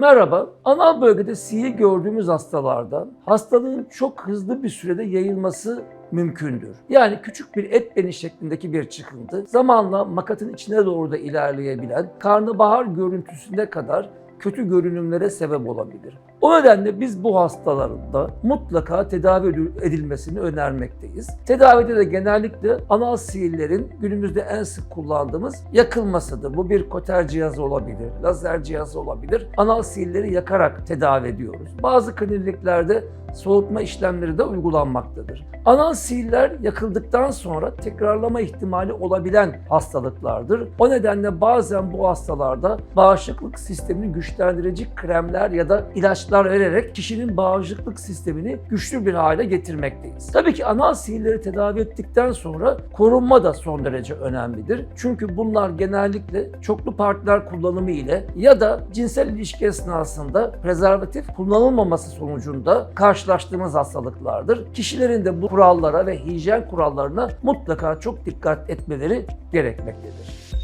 Merhaba, anal bölgede siyi gördüğümüz hastalarda hastalığın çok hızlı bir sürede yayılması mümkündür. Yani küçük bir et beni şeklindeki bir çıkıntı zamanla makatın içine doğru da ilerleyebilen karnabahar görüntüsüne kadar kötü görünümlere sebep olabilir. O nedenle biz bu hastaların da mutlaka tedavi edilmesini önermekteyiz. Tedavide de genellikle anal sihirlerin günümüzde en sık kullandığımız yakılmasıdır. Bu bir koter cihazı olabilir, lazer cihazı olabilir. Anal sihirleri yakarak tedavi ediyoruz. Bazı kliniklerde soğutma işlemleri de uygulanmaktadır. Anal sihirler yakıldıktan sonra tekrarlama ihtimali olabilen hastalıklardır. O nedenle bazen bu hastalarda bağışıklık sistemini güçlendirici kremler ya da ilaçlar vererek kişinin bağışıklık sistemini güçlü bir hale getirmekteyiz. Tabii ki anal sihirleri tedavi ettikten sonra korunma da son derece önemlidir. Çünkü bunlar genellikle çoklu partner kullanımı ile ya da cinsel ilişki esnasında prezervatif kullanılmaması sonucunda karşılaştığımız hastalıklardır. Kişilerin de bu kurallara ve hijyen kurallarına mutlaka çok dikkat etmeleri gerekmektedir.